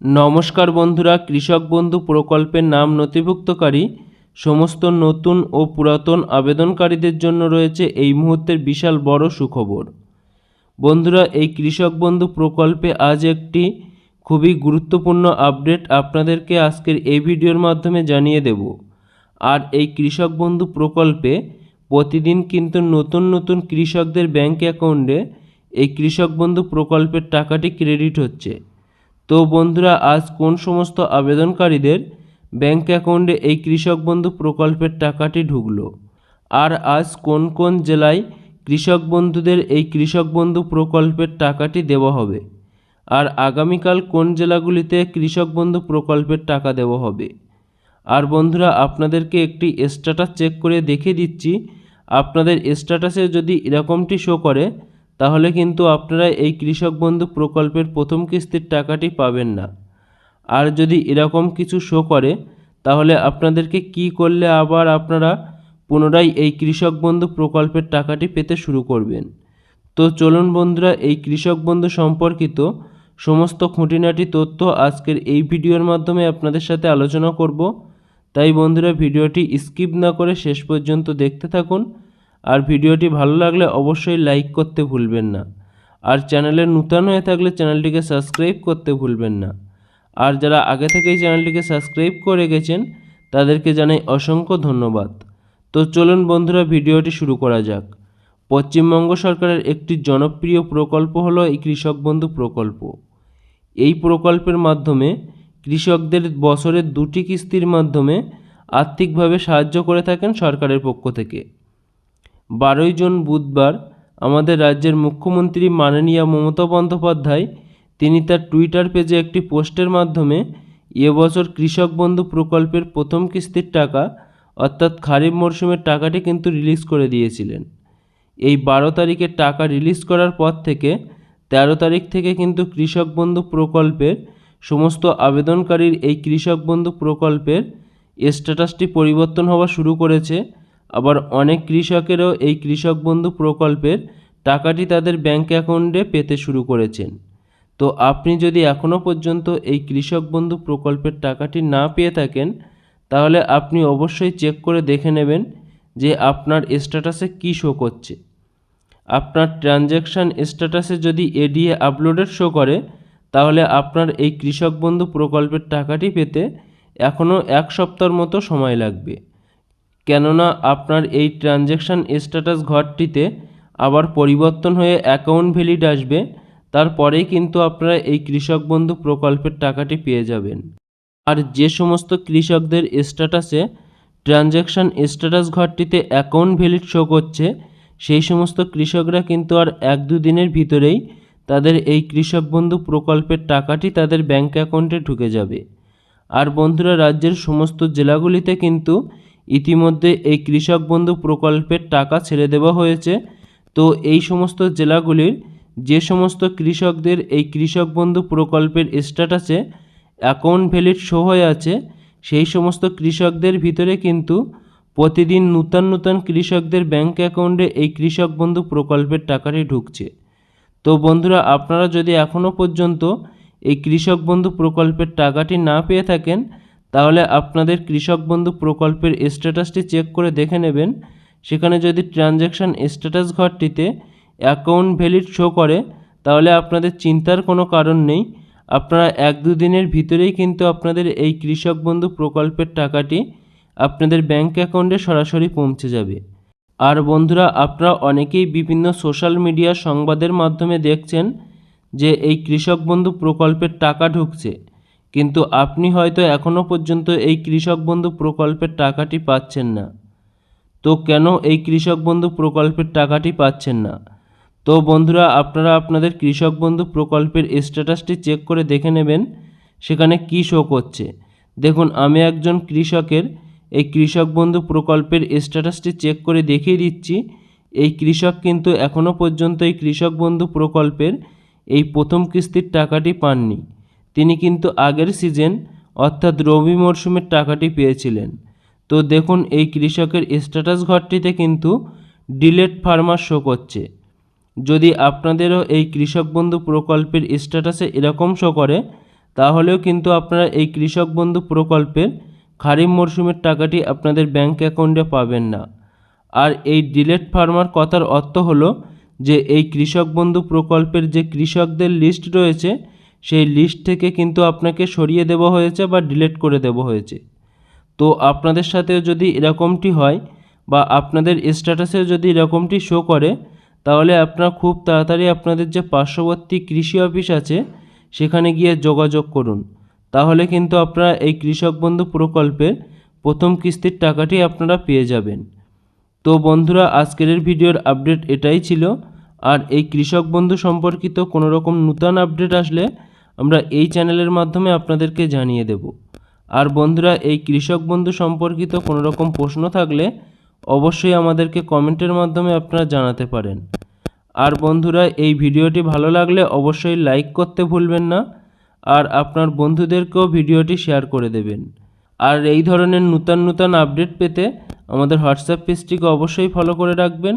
নমস্কার বন্ধুরা, কৃষক বন্ধু প্রকল্পের নাম নথিভুক্তকারী। সমস্ত নতুন ও পুরাতন আবেদনকারীদের জন্য রয়েছে এই মুহূর্তের বিশাল বড় সুখবর। বন্ধুরা, এই কৃষক বন্ধু প্রকল্পে আজ একটি খুবই গুরুত্বপূর্ণ আপডেট আপনাদেরকে আজকের এই ভিডিওর মাধ্যমে জানিয়ে দেব। আর এই কৃষক বন্ধু প্রকল্পে প্রতিদিন কিন্তু নতুন নতুন কৃষকদের ব্যাংক অ্যাকাউন্টে এই কৃষক বন্ধু প্রকল্পের টাকাটি ক্রেডিট হচ্ছে। তো বন্ধুরা, আজ কোন সমস্ত আবেদনকারীদের ব্যাংক অ্যাকাউন্টে এই কৃষক বন্ধু প্রকল্পের টাকাটি ঢুকলো? আর আজ কোন কোন জেলায় কৃষক বন্ধুদের এই কৃষক বন্ধু প্রকল্পের টাকাটি দেওয়া হবে? আর আগামীকাল কোন জেলাগুলিতে কৃষক বন্ধু প্রকল্পের টাকা দেওয়া হবে? আর বন্ধুরা, আপনাদেরকে একটি স্ট্যাটাস চেক করে দেখে দিচ্ছি। আপনাদের স্ট্যাটাসে যদি এরকমটি শো করে তাহলে কিন্তু আপনারা এই কৃষক বন্ধু প্রকল্পের প্রথম কিস্তির টাকাটি পাবেন না। আর যদি এরকম কিছু শো করে, তাহলে আপনাদেরকে কি করলে আবার আপনারা পুনরায় এই কৃষক বন্ধু প্রকল্পের টাকাটি পেতে শুরু করবেন? তো চলুন বন্ধুরা, এই কৃষক বন্ধু সম্পর্কিত সমস্ত খুঁটিনাটি তথ্য আজকের এই ভিডিওর মাধ্যমে আপনাদের সাথে আলোচনা করব। তাই বন্ধুরা, ভিডিওটি স্কিপ না করে শেষ পর্যন্ত দেখতে থাকুন। আর ভিডিওটি ভালো লাগলে অবশ্যই লাইক করতে ভুলবেন না। আর চ্যানেলে নূতন হয়ে থাকলে চ্যানেলটিকে সাবস্ক্রাইব করতে ভুলবেন না। আর যারা আগে থেকেই চ্যানেলটিকে সাবস্ক্রাইব করে গেছেন তাদেরকে জানাই অসংখ্য ধন্যবাদ। তো চলুন বন্ধুরা, ভিডিওটি শুরু করা যাক। পশ্চিমবঙ্গ সরকারের একটি জনপ্রিয় প্রকল্প হলো এই কৃষক বন্ধু প্রকল্প। এই প্রকল্পের মাধ্যমে কৃষকদের বছরের দুটি কিস্তির মাধ্যমে আর্থিকভাবে সাহায্য করে থাকেন সরকারের পক্ষ থেকে। বারোই জুন বুধবার আমাদের রাজ্যের মুখ্যমন্ত্রী মাননীয় মমতা বন্দ্যোপাধ্যায়, তিনি তার টুইটার পেজে একটি পোস্টের মাধ্যমে এবছর কৃষক বন্ধু প্রকল্পের প্রথম কিস্তির টাকা, অর্থাৎ খারিফ মরশুমের টাকাটি কিন্তু রিলিজ করে দিয়েছিলেন। এই বারো তারিখে টাকা রিলিজ করার পর থেকে তেরো তারিখ থেকে কিন্তু কৃষক বন্ধু প্রকল্পের সমস্ত আবেদনকারীর এই কৃষক বন্ধু প্রকল্পের স্ট্যাটাসটি পরিবর্তন হওয়া শুরু করেছে। আবার অনেক কৃষকেরও এই কৃষক বন্ধু প্রকল্পের টাকাটি তাদের ব্যাংক অ্যাকাউন্টে পেতে শুরু করেছেন। তো আপনি যদি এখনও পর্যন্ত এই কৃষক বন্ধু প্রকল্পের টাকাটি না পেয়ে থাকেন, তাহলে আপনি অবশ্যই চেক করে দেখে নেবেন যে আপনার স্ট্যাটাসে কী শো করছে। আপনার ট্রানজ্যাকশান স্ট্যাটাসে যদি এডিএ আপলোডেড শো করে, তাহলে আপনার এই কৃষক বন্ধু প্রকল্পের টাকাটি পেতে এখনও এক সপ্তাহের মতো সময় লাগবে। কেননা আপনার এই ট্রানজ্যাকশান স্ট্যাটাস ঘরটিতে আবার পরিবর্তন হয়ে অ্যাকাউন্ট ভ্যালিড আসবে, তারপরেই কিন্তু আপনারা এই কৃষক বন্ধু প্রকল্পের টাকাটি পেয়ে যাবেন। আর যে সমস্ত কৃষকদের স্ট্যাটাসে ট্রানজ্যাকশান স্ট্যাটাস ঘরটিতে অ্যাকাউন্ট ভ্যালিড শো করছে, সেই সমস্ত কৃষকরা কিন্তু আর এক দু দিনের ভিতরেই তাদের এই কৃষক বন্ধু প্রকল্পের টাকাটি তাদের ব্যাঙ্ক অ্যাকাউন্টে ঢুকে যাবে। আর বন্ধুরা, রাজ্যের সমস্ত জেলাগুলিতে কিন্তু ইতিমধ্যে এই কৃষক বন্ধু প্রকল্পের টাকা ছেড়ে দেওয়া হয়েছে। তো এই সমস্ত জেলাগুলির যে সমস্ত কৃষকদের এই কৃষক বন্ধু প্রকল্পের স্ট্যাটাসে অ্যাকাউন্ট ভ্যালিড শো হয়ে আছে, সেই সমস্ত কৃষকদের ভিতরে কিন্তু প্রতিদিন নূতন নূতন কৃষকদের ব্যাংক অ্যাকাউন্টে এই কৃষক বন্ধু প্রকল্পের টাকাটি ঢুকছে। তো বন্ধুরা, আপনারা যদি এখনও পর্যন্ত এই কৃষক বন্ধু প্রকল্পের টাকাটি না পেয়ে থাকেন তাহলে আপনাদের কৃষক বন্ধু প্রকল্পের স্ট্যাটাসটি চেক করে দেখে নেবেন। সেখানে যদি ট্রানজ্যাকশান স্ট্যাটাস ঘরটিতে অ্যাকাউন্ট ভ্যালিড শো করে, তাহলে আপনাদের চিন্তার কোনো কারণ নেই। আপনারা এক দু দিনের ভিতরেই কিন্তু আপনাদের এই কৃষক বন্ধু প্রকল্পের টাকাটি আপনাদের ব্যাংক অ্যাকাউন্টে সরাসরি পৌঁছে যাবে। আর বন্ধুরা, আপনারা অনেকেই বিভিন্ন সোশ্যাল মিডিয়া সংবাদের মাধ্যমে দেখছেন যে এই কৃষক বন্ধু প্রকল্পের টাকা ঢুকছে। কিন্তু আপনি হয়তো এখনও পর্যন্ত এই কৃষক বন্ধু প্রকল্পের টাকাটি পাচ্ছেন না। তো কেন এই কৃষক বন্ধু প্রকল্পের টাকাটি পাচ্ছেন না? তো বন্ধুরা, আপনারা আপনাদের কৃষক বন্ধু প্রকল্পের স্ট্যাটাসটি চেক করে দেখে নেবেন, সেখানে কী শো করছে। দেখুন, আমি একজন কৃষকের এই কৃষক বন্ধু প্রকল্পের স্ট্যাটাসটি চেক করে দেখিয়ে দিচ্ছি। এই কৃষক কিন্তু এখনও পর্যন্ত এই কৃষক বন্ধু প্রকল্পের এই প্রথম কিস্তির টাকাটি পাননি। তিনি কিন্তু আগের সিজন অর্থাৎ রবি মরশুমের টাকাটি পেয়েছিলেন। তো দেখুন, এই কৃষকের স্ট্যাটাস ঘরটিতে কিন্তু ডিলেট ফার্মার শো করছে। যদি আপনাদেরও এই কৃষক বন্ধু প্রকল্পের স্ট্যাটাসে এরকম শো করে, তাহলেও কিন্তু আপনারা এই কৃষক বন্ধু প্রকল্পের খারিফ মরশুমের টাকাটি আপনাদের ব্যাংক অ্যাকাউন্টে পাবেন না। আর এই ডিলেট ফার্মার কথার অর্থ হলো যে, এই কৃষক বন্ধু প্রকল্পের যে কৃষকদের লিস্ট রয়েছে সেই লিস্ট থেকে কিন্তু আপনাকে সরিয়ে দেওয়া হয়েছে বা ডিলেট করে দেওয়া হয়েছে। তো আপনাদের সাথেও যদি এরকমটি হয় বা আপনাদের স্ট্যাটাসেও যদি এরকমটি শো করে, তাহলে আপনারা খুব তাড়াতাড়ি আপনাদের যে পার্শ্ববর্তী কৃষি অফিস আছে, সেখানে গিয়ে যোগাযোগ করুন। তাহলে কিন্তু আপনারা এই কৃষক বন্ধু প্রকল্পের প্রথম কিস্তির টাকাটি আপনারা পেয়ে যাবেন। তো বন্ধুরা, আজকের ভিডিওর আপডেট এটাই ছিল। আর এই কৃষক বন্ধু সম্পর্কিত কোনো রকম নূতন আপডেট আসলে আমরা এই চ্যানেলের মাধ্যমে আপনাদেরকে জানিয়ে দেব। আর বন্ধুরা, এই কৃষক বন্ধু সম্পর্কিত কোনো রকম প্রশ্ন থাকলে অবশ্যই আমাদেরকে কমেন্টের মাধ্যমে আপনারা জানাতে পারেন। আর বন্ধুরা, এই ভিডিওটি ভালো লাগলে অবশ্যই লাইক করতে ভুলবেন না আর আপনার বন্ধুদেরকেও ভিডিওটি শেয়ার করে দেবেন। আর এই ধরনের নূতন নূতন আপডেট পেতে আমাদের হোয়াটসঅ্যাপ পেজটিকে অবশ্যই ফলো করে রাখবেন।